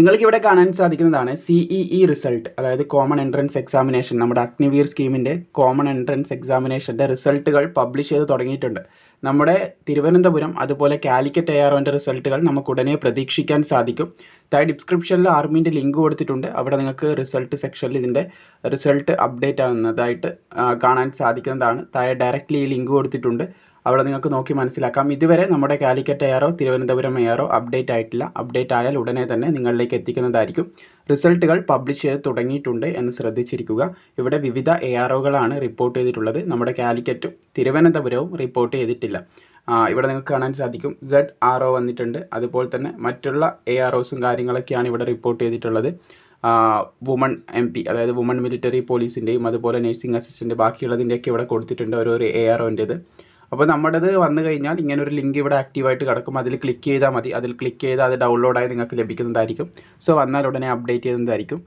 നിങ്ങൾക്ക് ഇവിടെ കാണാൻ സാധിക്കുന്നതാണ് സിഇഇ റിസൾട്ട് അതായത് കോമൺ എൻട്രൻസ് എക്സാമിനേഷൻ നമ്മുടെ അഗ്നിവീർ സ്കീമിന്റെ കോമൺ എൻട്രൻസ് എക്സാമിനേഷന്റെ റിസൾട്ടുകൾ പബ്ലിഷ് ചെയ്ത് തുടങ്ങിയിട്ടുണ്ട്. നമ്മുടെ തിരുവനന്തപുരം അതുപോലെ കാലിക്കറ്റ് ഒന്റെ റിസൾട്ടുകൾ നമുക്ക് ഉടനെ പ്രതീക്ഷിക്കാൻ സാധിക്കും. താഴെ ഡിസ്ക്രിപ്ഷനിൽ ആർമിന്റെ ലിങ്ക് കൊടുത്തിട്ടുണ്ട്. അവിടെ നിങ്ങൾക്ക് റിസൾട്ട് സെക്ഷനിൽ ഇതിന്റെ റിസൾട്ട് അപ്ഡേറ്റ് ആകുന്നതായിട്ട് കാണാൻ സാധിക്കുന്നതാണ്. താഴെ ഡയറക്റ്റ്ലി ഈ ലിങ്ക് കൊടുത്തിട്ടുണ്ട്. അവിടെ നിങ്ങൾക്ക് നോക്കി മനസ്സിലാക്കാം. ഇതുവരെ നമ്മുടെ Calicut aero Thiruvananthapuram aero update ആയിട്ടില്ല. അപ്ഡേറ്റ് ആയാൽ ഉടനെ തന്നെ നിങ്ങളിലേക്ക് എത്തിക്കുന്നതായിരിക്കും. റിസൾട്ടുകൾ പബ്ലിഷ് ചെയ്ത് തുടങ്ങിയിട്ടുണ്ട് എന്ന് ശ്രദ്ധിച്ചിരിക്കുക. ഇവിടെ വിവിധ എ ആർഒകളാണ് റിപ്പോർട്ട് ചെയ്തിട്ടുള്ളത്. നമ്മുടെ കാലിക്കറ്റും തിരുവനന്തപുരവും റിപ്പോർട്ട് ചെയ്തിട്ടില്ല. ഇവിടെ നിങ്ങൾക്ക് കാണാൻ സാധിക്കും. സെഡ് ആർ ഒ വന്നിട്ടുണ്ട്. അതുപോലെ തന്നെ മറ്റുള്ള എ ആർ ഒസും കാര്യങ്ങളൊക്കെയാണ് ഇവിടെ റിപ്പോർട്ട് ചെയ്തിട്ടുള്ളത്. വുമൺ എം പി അതായത് വുമൺ മിലിറ്ററി പോലീസിന്റെയും അതുപോലെ നഴ്സിംഗ് അസിസ്റ്റന്റ് ബാക്കിയുള്ളതിന്റെയൊക്കെ ഇവിടെ കൊടുത്തിട്ടുണ്ട് ഓരോ എ ആർ ഒന്റേത് അപ്പോൾ നമ്മുടേത് വന്നു കഴിഞ്ഞാൽ ഇങ്ങനെ ഒരു ലിങ്ക് ഇവിടെ ആക്റ്റീവായിട്ട് കിടക്കും. അതിൽ ക്ലിക്ക് ചെയ്താൽ മതി. അതിൽ ക്ലിക്ക് ചെയ്താൽ അത് ഡൗൺലോഡായി നിങ്ങൾക്ക് ലഭിക്കുന്നതായിരിക്കും. സോ വന്നാൽ ഉടനെ അപ്ഡേറ്റ് ചെയ്യുന്നതായിരിക്കും.